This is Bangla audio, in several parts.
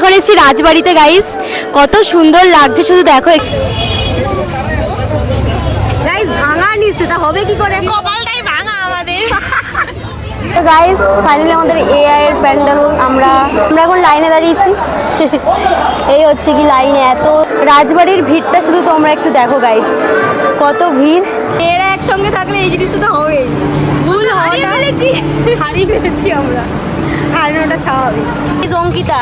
এখন এসেছি রাজবাড়িতে গাইস কত সুন্দর লাগছে শুধু দেখো গাইস ভাঙা নিচ্ছে তা হবে কি করে? কপালটাই ভাঙা আমাদের। তো গাইস ফাইনালি আমাদের এআই এর প্যান্ডেল আমরা আমরা এখন লাইনে দাঁড়িয়েছি। এই হচ্ছে কি লাইনে এত রাজবাড়ির ভিড়টা শুধু তোমরা একটু দেখো গাইস কত ভিড়। এরা একসঙ্গে থাকলে এই জিনিসটা তো হবেই। ভুল হারিয়ে হওয়াটা ফেলেছি। হারিয়ে ফেলেছি আমরা। হারানোটা স্বাভাবিক। অঙ্কিতা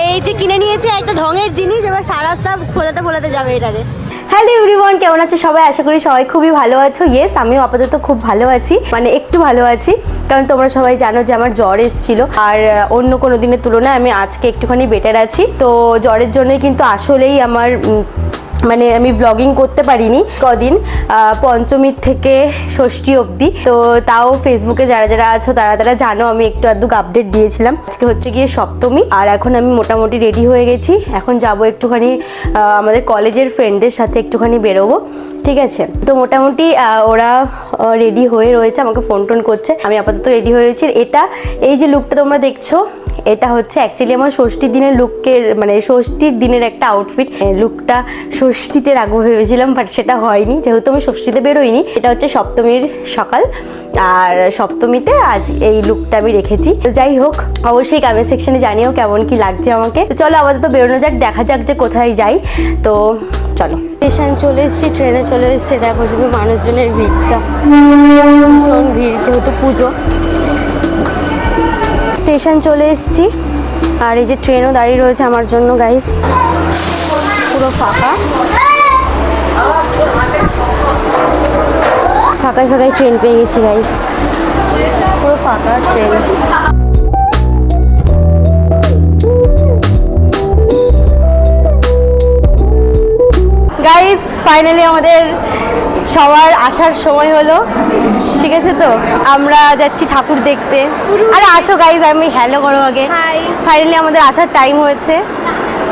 এই যে কিনে নিয়েছে একটা ঢঙের জিনিস, এবার সারা রাস্তা ফোলাতে ফোলাতে যাবে এটারে হ্যালো এভরিওয়ান, কেমন আছে সবাই? আশা করি সবাই খুবই ভালো আছো। ইয়েস আমিও আপাতত খুব ভালো আছি মানে একটু ভালো আছি। কারণ তোমরা সবাই জানো যে আমার জ্বর এসেছিল। আর অন্য কোনো দিনের তুলনায় আমি আজকে একটুখানি বেটার আছি। তো জ্বরের জন্যই কিন্তু আসলেই আমার মানে আমি ব্লগিং করতে পারিনি। কদিন পঞ্চমীর থেকে ষষ্ঠী অবধি। তো তাও ফেসবুকে যারা যারা আছো, তারা তারা জানো, আমি একটু আধটু আপডেট দিয়েছিলাম। আজকে হচ্ছে গিয়ে সপ্তমী, আর এখন আমি মোটামুটি রেডি হয়ে গেছি। এখন যাব একটুখানি আমাদের কলেজের ফ্রেন্ডদের সাথে একটুখানি বেরোবো। ঠিক আছে? তো মোটামুটি ওরা রেডি হয়ে রয়েছে, আমাকে ফোন টোন করছে। আমি আপাতত রেডি হয়ে রয়েছি। এটা, এই যে লুকটা তোমরা দেখছ এটা হচ্ছে অ্যাকচুয়ালি আমার ষষ্ঠীর দিনের লুকের মানে ষষ্ঠীর দিনের একটা আউটফিট লুকটা ষষ্ঠীতে রাখব ভেবেছিলাম বাট সেটা হয়নি। যেহেতু আমি ষষ্ঠীতে বেরোইনি, এটা হচ্ছে সপ্তমীর সকাল। আর সপ্তমীতে আজ এই লুকটা আমি রেখেছি। তো যাই হোক, অবশ্যই কমেন্ট সেকশনে জানিও কেমন কি লাগছে আমাকে। চলো আপাতত বেরোনো যাক, দেখা যাক যে কোথায় যাই। তো চলো। স্টেশন চলে এসেছি, ট্রেনে চলে এসেছে। দেখো শুধু মানুষজনের ভিড়টা। ভীষণ ভিড়, যেহেতু পুজো। স্টেশন চলে এসেছি। আর এই যে ট্রেনও দাঁড়িয়ে রয়েছে আমার জন্য গাইস পুরো ফাঁকা। ফাঁকায় ফাঁকায় ট্রেন পেয়ে গেছি গাইস পুরো ফাঁকা ট্রেন। গাইস ফাইনালি আমাদের সবার আসার সময় হলো। ঠিক আছে তো? আমরা যাচ্ছি ঠাকুর দেখতে। আরে আসো গাইজ আমি হ্যালো করো আগে। ফাইনালি আমাদের আসার টাইম হয়েছে।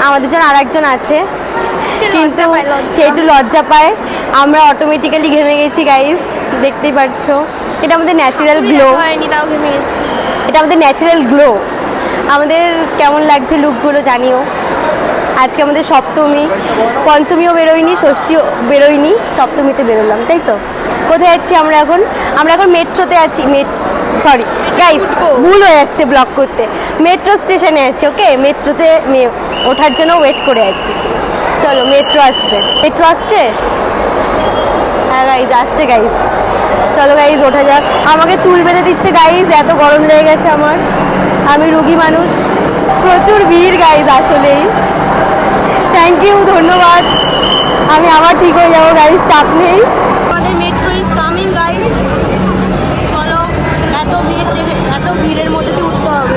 আমাদের জন্য আর একজন আছে কিন্তু। সে একটু লজ্জা পায়। আমরা অটোমেটিক্যালি ঘেমে গেছি গাইজ দেখতেই পারছ। এটা আমাদের ন্যাচারাল গ্লো হয়নি তাও ঘেমে এটা আমাদের ন্যাচারাল গ্লো আমাদের কেমন লাগছে লুকগুলো জানিও। আজকে আমাদের সপ্তমী, পঞ্চমীও বেরোয়নি, ষষ্ঠীও বেরোয়নি, সপ্তমীতে বেরোলাম, তাই তো? কোথায় যাচ্ছি আমরা এখন? আমরা এখন মেট্রোতে আছি, মেট সরি গাইস ভুল হয়ে যাচ্ছে ব্লক করতে। মেট্রো স্টেশনে আছি ওকে মেট্রোতে ওঠার জন্য ওয়েট করে আছি। চলো, মেট্রো আসছে। মেট্রো আসছে? হ্যাঁ গাইজ আসছে গাইজ চলো গাইজ ওঠা যাক। আমাকে চুল বেঁধে দিচ্ছে গাইজ এত গরম লেগে গেছে আমার। আমি রুগী মানুষ। প্রচুর ভিড় গাইজ আসলেই। থ্যাংক ইউ ধন্যবাদ। আমি আবার ঠিক হয়ে যাব গাইজ চাপ নেই। আমাদের মেট্রো ইজ কামিং গাইস চলো, এত ভিড় দেখে, এত ভিড়ের মধ্যে দিয়ে উঠতে হবে।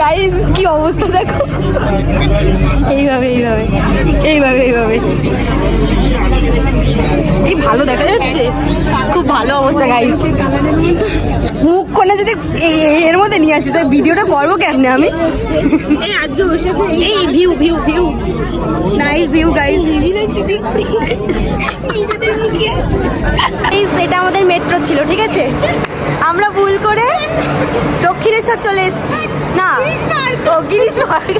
গাইস কি অবস্থা দেখো। এইভাবে এইভাবে। এইভাবে এইভাবে। এই ভালো দেখা যাচ্ছে? খুব ভালো অবস্থা গাইস মুখ কোনে যদি এর মধ্যে নিয়ে আসি তো ভিডিওটা করব কেমনে আমি? এই আজকে বসে এই view view view nice view guys এটা আমাদের মেট্রো ছিল ঠিক আছে? আমরা ভুল করে দক্ষিণেশ্বর চলে এসেছি। না ও গিরিশ পার্ক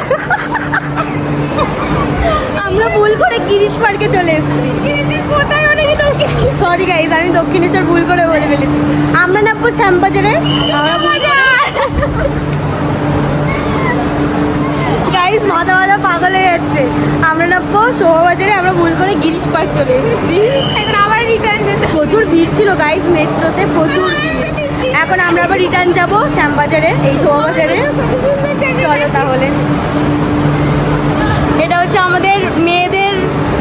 আমরা ভুল করে গিরিশ পার্কে চলে এসেছি। কোথায় অনেকে সরি গাইজ আমি দক্ষিণেশ্বর ভুল করে বলে ফেলেছি। আমরা নামবো শ্যামবাজারে। গাইজ মাথা মাথা পাগল হয়ে যাচ্ছে। আমরা নামবো শোভাবাজারে আমরা ভুল করে গিরিশ পার্ক চলে এসেছি। এখন আবার রিটার্ন যেতে প্রচুর ভিড় ছিল গাইজ মেট্রোতে প্রচুর এখন আমরা আবার রিটার্ন যাব শ্যামবাজারে এই শোভাবাজারে। চলো তাহলে। এটা হচ্ছে আমাদের মেয়েদের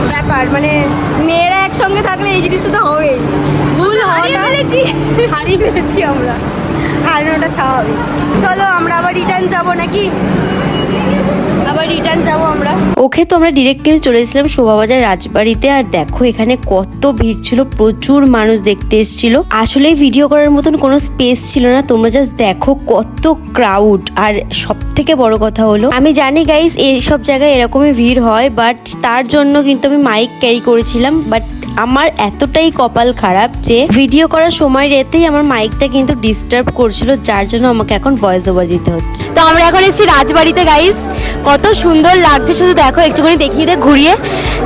ব্যাপার মানে মেয়েরা একসঙ্গে থাকলে এই জিনিসটা তো হবেই। ভুল হারিয়ে ফেলেছি। হারিয়ে ফেলেছি আমরা। হারানোটা স্বাভাবিক। চলো আমরা আবার রিটার্ন যাব নাকি? যাব আমরা। ওকে তো আমরা ডিরেক্টলি চলে এসেছিলাম শোভাবাজার রাজবাড়িতে, আর দেখো এখানে কত ভিড় ছিল, প্রচুর মানুষ দেখতে এসেছিল। আসলে ভিডিও করার মতন কোনো স্পেস ছিল না, তোমরা জাস্ট দেখো কত ক্রাউড আর সব থেকে বড় কথা হলো, আমি জানি গাইস এইসব জায়গায় এরকমই ভিড় হয় বাট তার জন্য কিন্তু আমি মাইক ক্যারি করেছিলাম বাট আমার এতটাই কপাল খারাপ যে ভিডিও করার সময় রেতেই আমার মাইকটা কিন্তু ডিস্টার্ব করছিল যার জন্য আমাকে এখন ভয়েস ওভার দিতে হচ্ছে। তো আমরা এখন এসেছি রাজবাড়িতে গাইস কত সুন্দর লাগছে শুধু দেখো একটুখানি দেখিয়ে দে ঘুরিয়ে।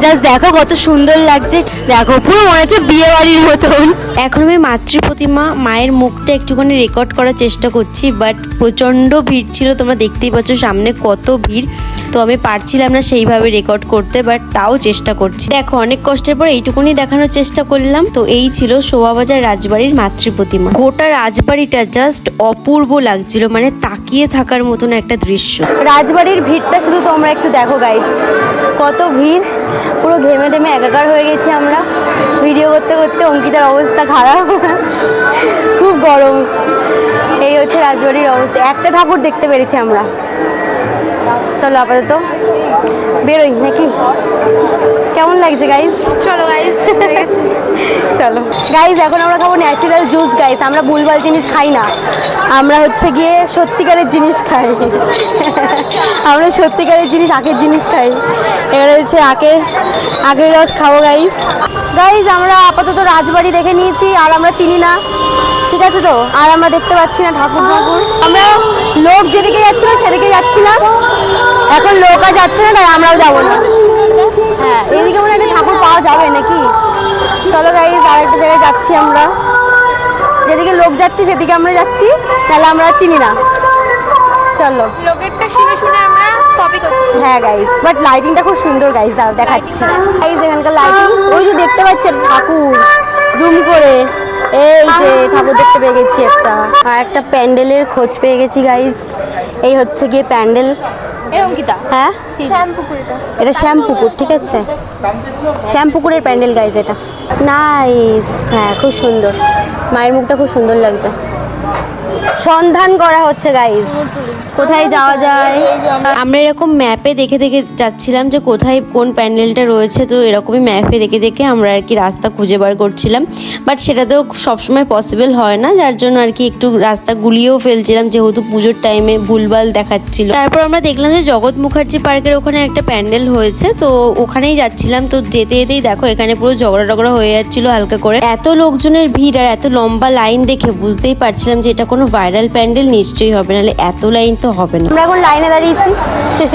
জাস্ট দেখো কত সুন্দর লাগছে। দেখো পুরো মনে হচ্ছে বিয়ে বাড়ির মতন। এখন আমি মাতৃ প্রতিমা মায়ের মুখটা একটুখানি রেকর্ড করার চেষ্টা করছি বাট প্রচণ্ড ভিড় ছিল তোমরা দেখতেই পাচ্ছ সামনে কত ভিড়। তো আমি পারছিলাম না সেইভাবে রেকর্ড করতে বাট তাও চেষ্টা করছি। দেখো, অনেক কষ্টের পর এইটুকুনি দেখানোর চেষ্টা করলাম। তো এই ছিল শোভাবাজার রাজবাড়ির মাতৃ প্রতিমা গোটা রাজবাড়িটা জাস্ট অপূর্ব লাগছিল মানে তাকিয়ে থাকার মতন একটা দৃশ্য। রাজবাড়ির ভিড়টা শুধু তোমরা একটু দেখো গাইস কত ভিড়। পুরো ঘেমে টেমে একাকার হয়ে গেছি আমরা। ভিডিও করতে করতে অঙ্কিতার অবস্থা খারাপ। খুব গরম। এই হচ্ছে রাজবাড়ির অবস্থা। একটা ঠাকুর দেখতে পেরেছি আমরা। চলো আপাতত বেরোই নাকি? কেমন লাগছে গাইস চলো গাইস চলো। গাইস এখন আমরা খাব ন্যাচারাল জুস গাইস আমরা ভুলভাল জিনিস খাই না। আমরা হচ্ছে গিয়ে সত্যিকারের জিনিস খাই। আমরা সত্যিকারের জিনিস আখের জিনিস খাই। এবার হচ্ছে আখের আখের রস খাব গাইস গাইস আমরা আপাতত রাজবাড়ি দেখে নিয়েছি আর আমরা চিনি না। ঠিক আছে তো? আর আমরা দেখতে পাচ্ছি না ঠাকুর ঠাকুর। আমরা লোক যেদিকে যাচ্ছিল সেদিকে যাচ্ছি না এখন লোক আর যাচ্ছে না তাই আমরাও যাব না। হ্যাঁ এদিকে মনে একটা ঠাকুর পাওয়া যাবে নাকি? চলো গাইজ আর একটা জায়গায় যাচ্ছি আমরা। যেদিকে লোক যাচ্ছে সেদিকে আমরা যাচ্ছি। তাহলে আমরা চিনি না। চলো। লোকেরটা শুনে শুনে আমরা কপি করছি। হ্যাঁ গাইজ বাট লাইটিংটা খুব সুন্দর দাঁড়াও দেখাচ্ছি। গাইজ এখানকার লাইটিং ওই যে দেখতে পাচ্ছেন ঠাকুর। জুম করে। এই যে ঠাকুর দেখতে পেয়ে গেছি একটা। আর একটা প্যান্ডেলের খোঁজ পেয়ে গেছি গাইস এই হচ্ছে গিয়ে প্যান্ডেল। হ্যাঁ? এটা শ্যামপুকুর ঠিক আছে? শ্যামপুকুরের প্যান্ডেল গাইজ এটা। নাইস হ্যাঁ খুব সুন্দর। মায়ের মুখটা খুব সুন্দর লাগছে। সন্ধান করা হচ্ছে গাইজ কোথায় যাওয়া যায়? আমরা এরকম ম্যাপে দেখে দেখে যাচ্ছিলাম যে কোথায় কোন প্যান্ডেলটা রয়েছে তো এরকমই ম্যাপে দেখে দেখে আমরা আর কি রাস্তা খুঁজে বার করছিলাম। বাট সেটা তো সবসময় পসিবল হয় না যার জন্য আর কি একটু রাস্তা গুলিয়েও ফেলছিলাম যেহেতু পুজোর টাইমে ভুলভাল দেখাচ্ছিল। তারপর আমরা দেখলাম যে জগৎ মুখার্জি পার্কের ওখানে একটা প্যান্ডেল হয়েছে তো ওখানেই যাচ্ছিলাম। তো যেতে যেতেই দেখো এখানে পুরো ঝগড়া টগড়া হয়ে যাচ্ছিল হালকা করে। এত লোকজনের ভিড় আর এত লম্বা লাইন দেখে বুঝতেই পারছিলাম যে এটা কোনো ভাইরাল প্যান্ডেল নিশ্চয়ই হবে নাহলে এত লাইন তো হবে না। আমরা এখন লাইনে দাঁড়িয়েছি।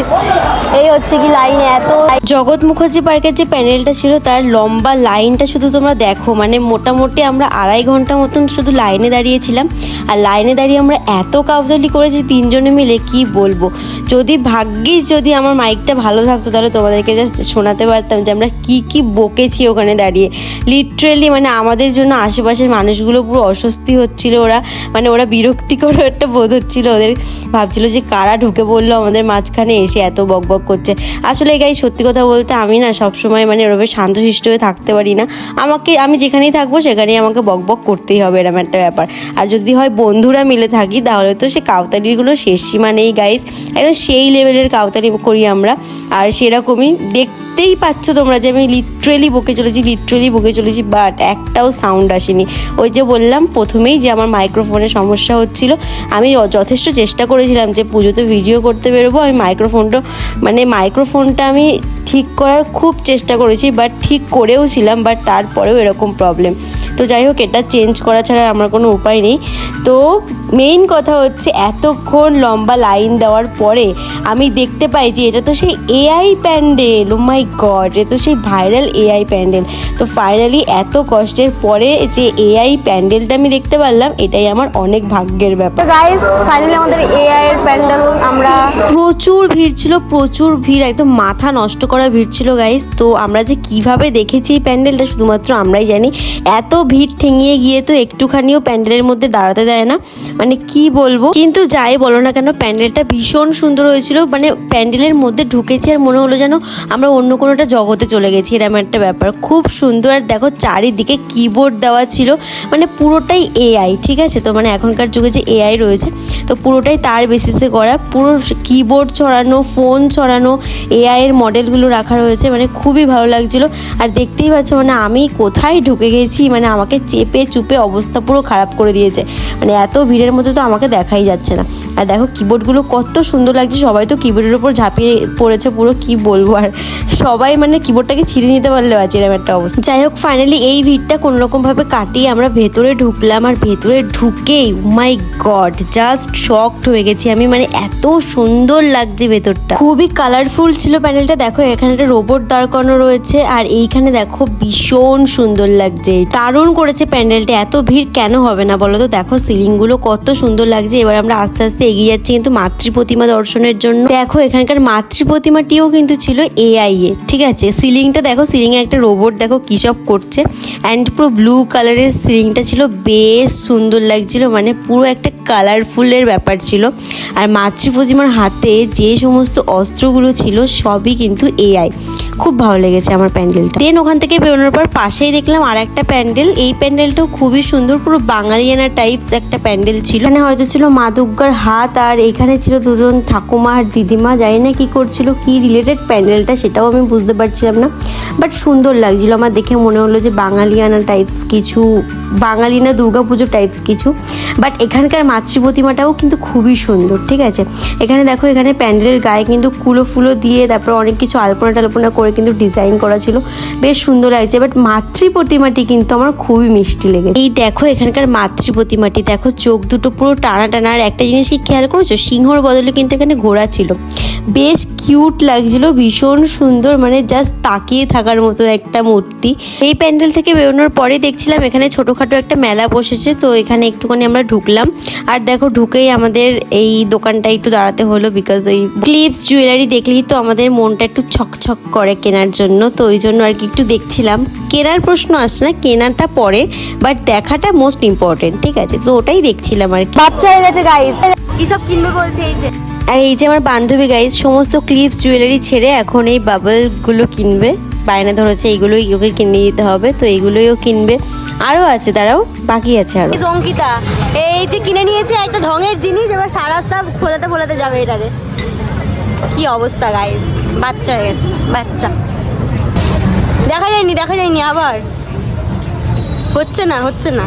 এই হচ্ছে কি লাইনে এত জগৎ মুখার্জি পার্কের যে প্যান্ডেলটা ছিল তার লম্বা লাইনটা শুধু তোমরা দেখো। মানে মোটামুটি আমরা আড়াই ঘণ্টা মতন শুধু লাইনে দাঁড়িয়েছিলাম। আর লাইনে দাঁড়িয়ে আমরা এত কাউদালি করেছি তিনজনে মিলে কি বলব? যদি ভাগ্যিস যদি আমার মাইকটা ভালো থাকতো তাহলে তোমাদেরকে জাস্ট শোনাতে পারতাম যে আমরা কি কি বকেছি ওখানে দাঁড়িয়ে। লিটারেলি মানে আমাদের জন্য আশেপাশের মানুষগুলো পুরো অস্বস্তি হচ্ছিল ওরা। মানে ওরা বিরক্তিকর একটা বোধ হচ্ছিল। ওদের ভাবছিল যে কারা ঢুকে পড়ল আমাদের মাঝখানে, এসে এত বক বক করছে। আসলে গাই সত্যি কথা বলতে আমি না সবসময় মানে ওরকম শান্তশিষ্ট হয়ে থাকতে পারি না। আমাকে, আমি যেখানেই থাকব সেখানেই আমাকে বক বক করতেই হবে এরকম একটা ব্যাপার। আর যদি হয় বন্ধুরা মিলে থাকি, তাহলে তো সে কাউতালিগুলো শেষ সীমা নেই গাইস একদম সেই লেভেলের কাউতালি করি আমরা। আর সেরকমই দেখতেই পাচ্ছ তোমরা যে আমি লিটারেলি বকে চলেছি লিটারেলি বকে চলেছি বাট একটাও সাউন্ড আসেনি। ওই যে বললাম, প্রথমেই যে আমার মাইক্রোফোনের সমস্যা হচ্ছিল, আমি যথেষ্ট চেষ্টা করেছিলাম যে পুজোতে ভিডিও করতে বেরোবো। আমি মাইক্রোফোনটা মানে মাইক্রোফোনটা আমি ঠিক করার খুব চেষ্টা করেছি বাট ঠিক করেও ছিলাম বাট তারপরেও এরকম প্রবলেম তো যাই হোক এটা চেঞ্জ করা ছাড়া আমার কোনো উপায় নেই। তো মেইন কথা হচ্ছে এতক্ষণ লম্বা লাইন দেওয়ার পরে আমি দেখতে পাই যে এটা তো সেই AI pandal oh my god এটা তো সেই ভাইরাল এআই প্যান্ডেল তো ফাইনালি এত কষ্টের পরে যে এআই প্যান্ডেলটা আমি দেখতে পারলাম এটাই আমার অনেক ভাগ্যের ব্যাপার। গাইস ফাইনালি আমাদের এআই এর প্যান্ডেল আমরা প্রচুর ভিড় ছিল প্রচুর ভিড় একদম মাথা নষ্ট করা ভিড় ছিল গাইস তো আমরা যে কীভাবে দেখেছি এই প্যান্ডেলটা শুধুমাত্র আমরাই জানি। এত ভিড় ঠেঙিয়ে গিয়ে তো একটুখানিও প্যান্ডেলের মধ্যে দাঁড়াতে দেয় না। মানে কি বলব? কিন্তু যাই বলো না কেন, প্যান্ডেলটা ভীষণ সুন্দর হয়েছিল। মানে প্যান্ডেলের মধ্যে ঢুকেছি আর মনে হলো যেন আমরা অন্য কোনো একটা জগতে চলে গেছি এরকম একটা ব্যাপার। খুব সুন্দর। আর দেখো চারিদিকে কিবোর্ড দেওয়া ছিল। মানে পুরোটাই এআই ঠিক আছে? তো মানে এখনকার যুগে যে এআই রয়েছে, তো পুরোটাই তার বেসিসে করা। পুরো কিবোর্ড ছড়ানো ফোন ছড়ানো এআই এর মডেলগুলো রাখা রয়েছে। মানে খুবই ভালো লাগছিল। আর দেখতেই পাচ্ছ মানে আমি কোথায় ঢুকে গেছি? মানে আমাকে চেপে চুপে অবস্থা পুরো খারাপ করে দিয়েছে। মানে এত ভিড়ের মধ্যে তো আমাকে দেখাই যাচ্ছে না। আর দেখো কিবোর্ডগুলো কত সুন্দর লাগছে, সবাই তো কিবোর্ডের উপর ঝাঁপিয়ে পড়েছে, পুরো কি বলব আর সবাই মানে কিবোর্ডটাকে ছিঁড়ে নিতে পারলেও আছে এরকম একটা অবস্থা। যাই হোক ফাইনালি এই ভিড়টা কোনো রকম ভাবে কাটিয়ে আমরা ভেতরে ঢুকলাম, আর ভেতরে ঢুকেই মাই গড জাস্ট শকড হয়ে গেছি আমি মানে এত সুন্দর লাগছে ভেতরটা। খুবই কালারফুল ছিল প্যানেলটা দেখো এখানে একটা রোবট দাঁড় করানো রয়েছে, আর এইখানে দেখো ভীষণ সুন্দর লাগছে। দারুণ করেছে প্যান্ডেলটা এত ভিড় কেন হবে না বলো তো? দেখো সিলিংগুলো কত সুন্দর লাগছে, এবার আমরা আস্তে আস্তে এগিয়ে যাচ্ছি কিন্তু মাতৃ প্রতিমা দর্শনের জন্য। দেখো, এখানকার মাতৃ প্রতিমাটিও কিন্তু ছিল এআই এ ঠিক আছে? সিলিংটা দেখো সিলিং এ একটা রোবট দেখো কি সব করছে। অ্যান্ড পুরো ব্লু কালারের সিলিংটা ছিল, বেশ সুন্দর লাগছিল মানে পুরো একটা কালারফুলের ব্যাপার ছিল। আর মাতৃ প্রতিমার হাতে যে সমস্ত অস্ত্রগুলো ছিল, সবই কিন্তু এআই খুব ভালো লেগেছে আমার প্যান্ডেলটা। দেন ওখান থেকে বেরোনোর পর পাশেই দেখলাম আর একটা প্যান্ডেল। এই প্যান্ডেলটাও খুবই সুন্দর, পুরো বাঙালিয়ানা টাইপস একটা প্যান্ডেল ছিল। এখানে হয়তো ছিল মা দুর্গার হাত, আর এখানে ছিল দুজন ঠাকুমা আর দিদিমা, জানি না কি করছিল, কি রিলেটেড প্যান্ডেলটা সেটাও আমি বুঝতে পারছিলাম না। বাট সুন্দর লাগছিল, আমার দেখে মনে হলো যে বাঙালিয়ানা টাইপস কিছু বাঙালি না দুর্গাপুজো টাইপস কিছু। বাট এখানকার মাতৃ প্রতিমাটাও কিন্তু খুবই সুন্দর, ঠিক আছে? এখানে দেখো, এখানে প্যান্ডেলের গায়ে কিন্তু কুলো ফুলো দিয়ে তারপর অনেক কিছু আলপনা টালপনা করে কিন্তু ডিজাইন করা ছিল। বেশ সুন্দর লাগছে বাট মাতৃ প্রতিমাটি কিন্তু আমার খুবই মিষ্টি লেগেছে। এই দেখো এখানকার মাতৃ প্রতিমাটি দেখো চোখ দুটো পুরো টানা টানা। আর একটা জিনিস কি খেয়াল করেছ? সিংহর বদলে কিন্তু এখানে ঘোড়া ছিল। বেশ কিউট লাগছিল, ভীষণ সুন্দর মানে জাস্ট তাকিয়ে থাকার মতো একটা মূর্তি। এই প্যান্ডেল থেকে বেরোনোর পরে দেখছিলাম এখানে ছোটোখাটো একটা মেলা বসেছে, তো এখানে একটুখানি আমরা ঢুকলাম। আর দেখো ঢুকেই আমাদের এই দোকানটা একটু দাঁড়াতে হলো বিকজ ওই ক্লিপস জুয়েলারি দেখলেই তো আমাদের মনটা একটু ছকছক করে। কেনার জন্য। তো ওই জন্য আর কি একটু দেখছিলাম। কেনার প্রশ্ন আসছে না কেনাটা পরে বাট দেখাটা মোস্ট ইম্পর্টেন্ট ঠিক আছে? তো ওটাই দেখছিলাম আর কি। বাচ্চা হয়ে গেছে গাইস কি সব কিনবে বলছে এই যে? আর এই যে আমার বান্ধবী গাইজ সমস্ত ক্লিপস জুয়েলারি ছেড়ে এখন এই বাবলগুলো কিনবে। বায়না ধরেছে এইগুলোই ওকে কিনে দিতে হবে তো এইগুলোইও কিনবে। আরও আছে তারাও বাকি আছে আরও এই যে অঙ্কিতা এই যে কিনে নিয়েছে একটা ঢঙের জিনিস এবার সারা রাস্তা খোলাতে ফোলাতে যাবে এটারে। কি অবস্থা গাইস বাচ্চা হয়ে গেছে, বাচ্চা। দেখা যায়নি দেখা যায়নি আবার। হচ্ছে না হচ্ছে না।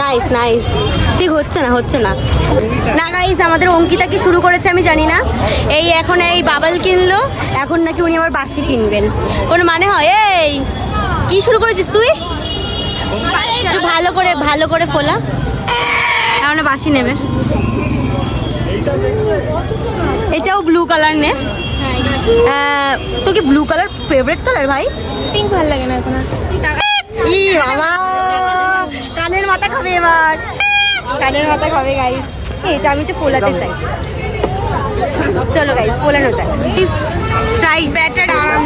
নাইস নাইস ঠিক হচ্ছে না হচ্ছে না। না গাইস আমাদের অঙ্কিতা কি শুরু করেছে আমি জানি না। এই এখন এই বাবাল কিনলো, এখন নাকি উনি আবার বাসি কিনবেন। কোনো মানে হয়? এই, কি শুরু করেছিস তুই? একটু ভালো করে ভালো করে ফোলা। এখন বাসি নেবে। এটাও ব্লু কালার নে। তো কি ব্লু কালার ফেভারিট কালার ভাই? পিঙ্ক ভালো লাগে না এখন। ই বাবা কানের মাথা খাবে এবার। কানের মাথা খাবে গাইস এটা আমি তো পোলাতে চাই। চলো গাইস পোলানো চাই ট্রাই ব্যাটার আরাম।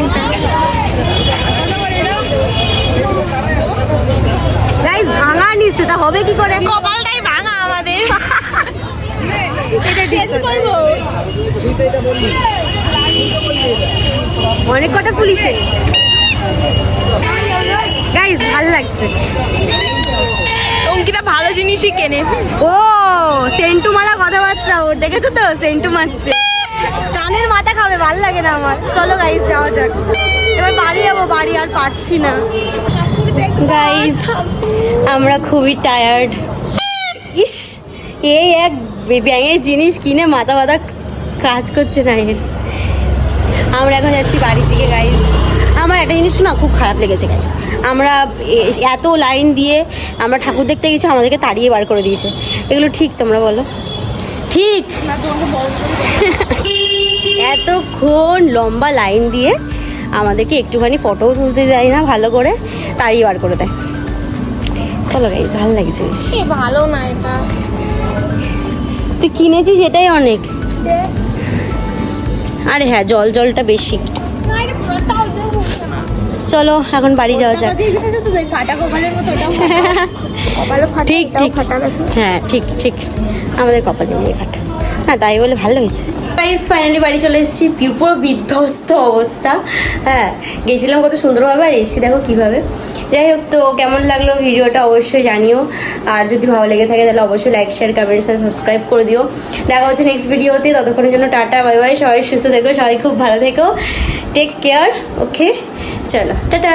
গাইস ভাঙা নিচ্ছে তা হবে কি করে? কপালটাই ভাঙা আমাদের এটা ঠিক কথা। অনেক কটা পুলিশে গাইস ভালো লাগছে। অঙ্কিতা ভালো জিনিসই কেনে। ও সেন্টু মারা কথাবার্তা ওর দেখেছ তো? সেন্টু মারছে। কানের মাথা খাবে ভালো লাগে না আমার। চলো গাইস যাওয়া যাক। এবার বাড়ি যাব বাড়ি আর পাচ্ছি না। গাইস আমরা খুবই টায়ার্ড ইস! এই এক ব্যাঙের জিনিস কিনে মাথা মাথা কাজ করছে না এর। আমরা এখন যাচ্ছি বাড়ির থেকে গাইস আমার একটা জিনিস না খুব খারাপ লেগেছে গাইস আমরা এত লাইন দিয়ে আমরা ঠাকুর দেখতে গেছি, আমাদেরকে তাড়িয়ে বার করে দিয়েছে। এগুলো ঠিক তোমরা বলো। ঠিক। এতক্ষণ লম্বা লাইন দিয়ে আমাদেরকে একটুখানি ফটোও তুলতে দেয় না, ভালো করে তাড়িয়ে বার করে দেয়। চলো গাইস ভালো লাগছে ভালো না এটা। তুই কিনেছিস সেটাই অনেক। আরে হ্যাঁ জল জলটা বেশি। চলো এখন বাড়ি যাওয়া যাক। ঠিক ঠিক। হ্যাঁ ঠিক ঠিক। আমাদের কপালে নেই ফাটা। হ্যাঁ তাই বলে ভালো হয়েছে। গাইস ফাইনালি বাড়ি চলে এসেছি। পুরো বিধ্বস্ত অবস্থা। হ্যাঁ গেছিলাম কত সুন্দরভাবে আর এসেছি দেখো কীভাবে। যাই হোক তো কেমন লাগল ভিডিওটা অবশ্যই জানিও। আর যদি ভালো লেগে থাকে, তাহলে অবশ্যই লাইক শেয়ার কমেন্টস আর সাবস্ক্রাইব করে দিও। দেখা হচ্ছে নেক্সট ভিডিওতে ততক্ষণের জন্য টাটা বাই বাই সবাই সুস্থ থেকো, সবাই খুব ভালো থেকো। টেক কেয়ার ওকে চলো, টাটা!